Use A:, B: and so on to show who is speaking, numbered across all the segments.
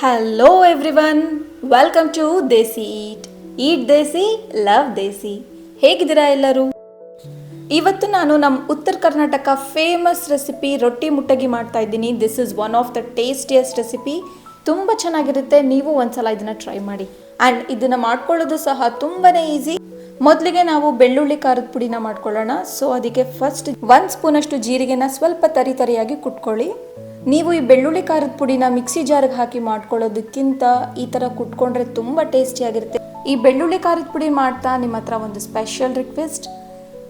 A: Hello everyone welcome to desi eat eat desi love desi ಹೇಗಿದ್ದೀರಾ ಎಲ್ಲರೂ? ಇವತ್ತು ನಾನು ನಮ್ಮ ಉತ್ತರ ಕರ್ನಾಟಕ ಫೇಮಸ್ ರೆಸಿಪಿ ರೊಟ್ಟಿ ಮುಟ್ಟಗಿ ಮಾಡ್ತಾ ಇದ್ದೀನಿ. This is one of the tastiest recipe ತುಂಬ ಚೆನ್ನಾಗಿರುತ್ತೆ. ನೀವು ಒಂದ್ಸಲ ಇದನ್ನ ಟ್ರೈ ಮಾಡಿ. ಆ್ಯಂಡ್ ಇದನ್ನ ಮಾಡ್ಕೊಳ್ಳೋದು ಸಹ ತುಂಬಾನೇ ಈಸಿ ಮೊದಲಿಗೆ ನಾವು ಬೆಳ್ಳುಳ್ಳಿ ಖಾರದ ಪುಡಿನ ಮಾಡ್ಕೊಳ್ಳೋಣ. ಸೊ ಅದಕ್ಕೆ ಫಸ್ಟ್ ಒಂದು ಸ್ಪೂನಷ್ಟು ಜೀರಿಗೆನ ಸ್ವಲ್ಪ ತರಿ ತರಿಯಾಗಿ ಕುಟ್ಕೊಳ್ಳಿ. ನೀವು ಈ ಬೆಳ್ಳುಳ್ಳಿ ಖಾರದ ಪುಡಿನ ಮಿಕ್ಸಿ ಜಾರ್ಗೆ ಹಾಕಿ ಮಾಡ್ಕೊಳ್ಳೋದಕ್ಕಿಂತ ಈ ಥರ ಕುಟ್ಕೊಂಡ್ರೆ ತುಂಬ ಟೇಸ್ಟಿಯಾಗಿರುತ್ತೆ. ಈ ಬೆಳ್ಳುಳ್ಳಿ ಖಾರದ ಪುಡಿ ಮಾಡ್ತಾ ನಿಮ್ಮ ಹತ್ರ ಒಂದು ಸ್ಪೆಷಲ್ ರಿಕ್ವೆಸ್ಟ್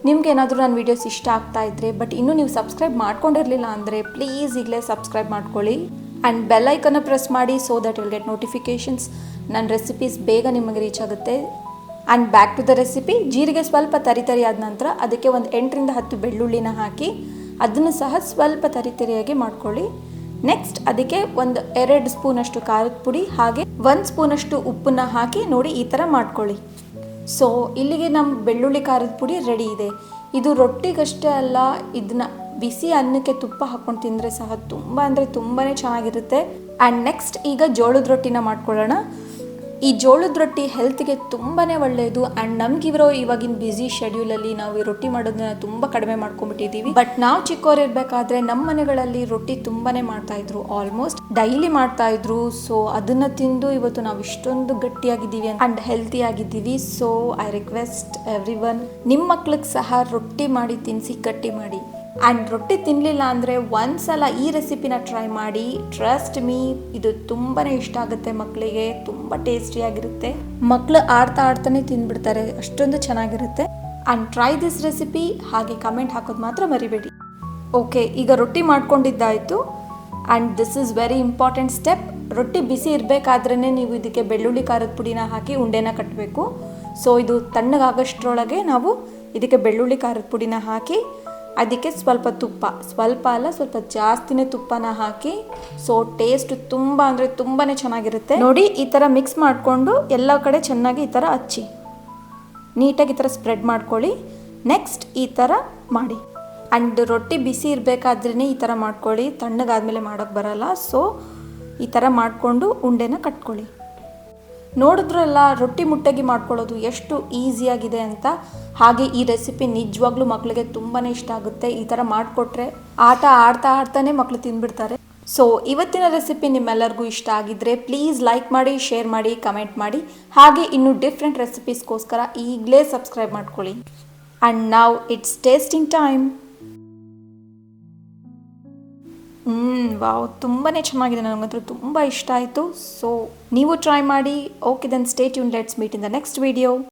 A: ನಿಮ್ಗೆ ಏನಾದರೂ ನನ್ನ ವಿಡಿಯೋಸ್ ಇಷ್ಟ ಆಗ್ತಾ ಇದ್ರೆ ಬಟ್ ಇನ್ನೂ ನೀವು ಸಬ್ಸ್ಕ್ರೈಬ್ ಮಾಡ್ಕೊಂಡಿರಲಿಲ್ಲ ಅಂದರೆ ಪ್ಲೀಸ್ ಈಗಲೇ ಸಬ್ಸ್ಕ್ರೈಬ್ ಮಾಡ್ಕೊಳ್ಳಿ. ಆ್ಯಂಡ್ ಬೆಲ್ ಐಕನ್ನ ಪ್ರೆಸ್ ಮಾಡಿ so that will get notifications ನನ್ನ ರೆಸಿಪೀಸ್ ಬೇಗ ನಿಮಗೆ ರೀಚ್ ಆಗುತ್ತೆ. And back to the recipe ಜೀರಿಗೆ ಸ್ವಲ್ಪ ತರಿ ತರಿ ಆದ ನಂತರ ಅದಕ್ಕೆ ಒಂದು ಎಂಟರಿಂದ ಹತ್ತು ಬೆಳ್ಳುಳ್ಳಿನ ಹಾಕಿ ಅದನ್ನು ಸಹ ಸ್ವಲ್ಪ ತರಿತರಿಯಾಗಿ ಮಾಡ್ಕೊಳ್ಳಿ. ನೆಕ್ಸ್ಟ್ ಅದಕ್ಕೆ ಒಂದು ಎರಡು ಸ್ಪೂನಷ್ಟು ಖಾರದ ಪುಡಿ ಹಾಗೆ ಒಂದು ಸ್ಪೂನಷ್ಟು ಉಪ್ಪನ್ನ ಹಾಕಿ ನೋಡಿ ಈ ಥರ ಮಾಡ್ಕೊಳ್ಳಿ. ಸೊ ಇಲ್ಲಿಗೆ ನಮ್ಮ ಬೆಳ್ಳುಳ್ಳಿ ಖಾರದ ಪುಡಿ ರೆಡಿ ಇದೆ. ಇದು ರೊಟ್ಟಿಗಷ್ಟೇ ಅಲ್ಲ ಇದನ್ನ ಬಿಸಿ ಅನ್ನಕ್ಕೆ ತುಪ್ಪ ಹಾಕೊಂಡು ತಿಂದರೆ ಸಹ ತುಂಬ ಅಂದರೆ ತುಂಬಾ ಚೆನ್ನಾಗಿರುತ್ತೆ. ಆ್ಯಂಡ್ ನೆಕ್ಸ್ಟ್ ಈಗ ಜೋಳದ ರೊಟ್ಟಿನ ಮಾಡ್ಕೊಳ್ಳೋಣ. ಈ ಜೋಳದ ರೊಟ್ಟಿ ಹೆಲ್ತ್ಗೆ ತುಂಬಾ ಒಳ್ಳೆಯದು ಆ್ಯಂಡ್ ನಮಗಿರೋ ಇವಾಗಿನ ಬ್ಯುಸಿ ಶೆಡ್ಯೂಲಲ್ಲಿ ನಾವು ಈ ರೊಟ್ಟಿ ಮಾಡೋದನ್ನ ತುಂಬ ಕಡಿಮೆ ಮಾಡ್ಕೊಂಡ್ಬಿಟ್ಟಿದ್ದೀವಿ. ಬಟ್ ನಾವು ಚಿಕ್ಕವರಿರಬೇಕಾದ್ರೆ ನಮ್ಮ ಮನೆಗಳಲ್ಲಿ ರೊಟ್ಟಿ ತುಂಬಾ ಮಾಡ್ತಾ ಇದ್ರು. ಆಲ್ಮೋಸ್ಟ್ ಡೈಲಿ ಮಾಡ್ತಾ ಇದ್ರು. ಸೊ ಅದನ್ನ ತಿಂದು ಇವತ್ತು ನಾವು ಇಷ್ಟೊಂದು ಗಟ್ಟಿಯಾಗಿದ್ದೀವಿ ಆ್ಯಂಡ್ ಹೆಲ್ತಿ ಆಗಿದ್ದೀವಿ. ಸೊ ಐ ರಿಕ್ವೆಸ್ಟ್ ಎವ್ರಿ ನಿಮ್ಮ ಮಕ್ಳಿಗೆ ಸಹ ರೊಟ್ಟಿ ಮಾಡಿ ತಿನ್ನಿಸಿ ಗಟ್ಟಿ ಮಾಡಿ. ಆ್ಯಂಡ್ ರೊಟ್ಟಿ ತಿನ್ನಲಿಲ್ಲ ಅಂದರೆ ಒಂದ್ಸಲ ಈ ರೆಸಿಪಿನ ಟ್ರೈ ಮಾಡಿ ಟ್ರಸ್ಟ್ ಮೀ ಇದು ತುಂಬಾ ಇಷ್ಟ ಆಗುತ್ತೆ ಮಕ್ಕಳಿಗೆ ತುಂಬ ಟೇಸ್ಟಿಯಾಗಿರುತ್ತೆ ಮಕ್ಕಳು ಆಡ್ತಾ ಆಡ್ತಾನೆ ತಿಂದ್ಬಿಡ್ತಾರೆ ಅಷ್ಟೊಂದು ಚೆನ್ನಾಗಿರುತ್ತೆ. ಆ್ಯಂಡ್ ಟ್ರೈ ದಿಸ್ ರೆಸಿಪಿ ಹಾಗೆ ಕಮೆಂಟ್ ಹಾಕೋದು ಮಾತ್ರ ಮರಿಬೇಡಿ. ಓಕೆ ಈಗ ರೊಟ್ಟಿ ಮಾಡ್ಕೊಂಡಿದ್ದಾಯಿತು. And this is very important step ರೊಟ್ಟಿ ಬಿಸಿ ಇರಬೇಕಾದ್ರೇ ನೀವು ಇದಕ್ಕೆ ಬೆಳ್ಳುಳ್ಳಿ ಖಾರದ ಪುಡಿನ ಹಾಕಿ ಉಂಡೆನ ಕಟ್ಟಬೇಕು ಸೊ ಇದು ತಣ್ಣಗಾಗೋಷ್ಟರೊಳಗೆ ನಾವು ಇದಕ್ಕೆ ಬೆಳ್ಳುಳ್ಳಿ ಖಾರದ ಪುಡಿನ ಹಾಕಿ ಅದಕ್ಕೆ ಸ್ವಲ್ಪ ತುಪ್ಪ. ಸ್ವಲ್ಪ ಅಲ್ಲ, ಸ್ವಲ್ಪ ಜಾಸ್ತಿನೇ ತುಪ್ಪನ ಹಾಕಿ ಸೊ ಟೇಸ್ಟ್ ತುಂಬ ಅಂದರೆ ತುಂಬಾ ಚೆನ್ನಾಗಿರುತ್ತೆ. ನೋಡಿ, ಈ ಥರ ಮಿಕ್ಸ್ ಮಾಡಿಕೊಂಡು ಎಲ್ಲ ಕಡೆ ಚೆನ್ನಾಗಿ ಈ ಥರ ಹಚ್ಚಿ. ನೀಟಾಗಿ ಈ ಥರ ಸ್ಪ್ರೆಡ್ ಮಾಡ್ಕೊಳ್ಳಿ. ನೆಕ್ಸ್ಟ್ ಈ ಥರ ಮಾಡಿ. ಆ್ಯಂಡ್ ರೊಟ್ಟಿ ಬಿಸಿ ಇರಬೇಕಾದ್ರೇ ಈ ಥರ ಮಾಡ್ಕೊಳ್ಳಿ. ತಣ್ಣಗಾದ್ಮೇಲೆ ಮಾಡೋಕ್ಕೆ ಬರಲ್ಲ. ಸೊ ಈ ಥರ ಮಾಡಿಕೊಂಡು ಉಂಡೆನ ಕಟ್ಕೊಳ್ಳಿ. ನೋಡಿದ್ರಲ್ಲ ರೊಟ್ಟಿ ಮುಟ್ಟಗಿ ಮಾಡ್ಕೊಳ್ಳೋದು ಎಷ್ಟು ಈಸಿಯಾಗಿದೆ ಅಂತ. ಹಾಗೆ ಈ ರೆಸಿಪಿ ನಿಜವಾಗ್ಲೂ ಮಕ್ಕಳಿಗೆ ತುಂಬಾ ಇಷ್ಟ ಆಗುತ್ತೆ. ಈ ಥರ ಮಾಡಿಕೊಟ್ರೆ ಆಟ ಆಡ್ತಾ ಆಡ್ತಾನೆ ಮಕ್ಕಳು ತಿಂದ್ಬಿಡ್ತಾರೆ. ಸೊ ಇವತ್ತಿನ ರೆಸಿಪಿ ನಿಮ್ಮೆಲ್ಲರಿಗೂ ಇಷ್ಟ ಆಗಿದ್ರೆ ಪ್ಲೀಸ್ ಲೈಕ್ ಮಾಡಿ ಶೇರ್ ಮಾಡಿ ಕಮೆಂಟ್ ಮಾಡಿ. ಹಾಗೆ ಇನ್ನು ಡಿಫ್ರೆಂಟ್ ರೆಸಿಪೀಸ್ಗೋಸ್ಕರ ಈಗಲೇ ಸಬ್ಸ್ಕ್ರೈಬ್ ಮಾಡ್ಕೊಳ್ಳಿ. ಆ್ಯಂಡ್ ನಾವು it's tasting time hmm, wow. ತುಂಬಾ ಚೆನ್ನಾಗಿದೆ. ನನಗಂತೂ ತುಂಬ ಇಷ್ಟ ಆಯಿತು. ಸೊ ನೀವು ಟ್ರೈ ಮಾಡಿ. Okay then stay ಯೂನ್ let's meet in the next video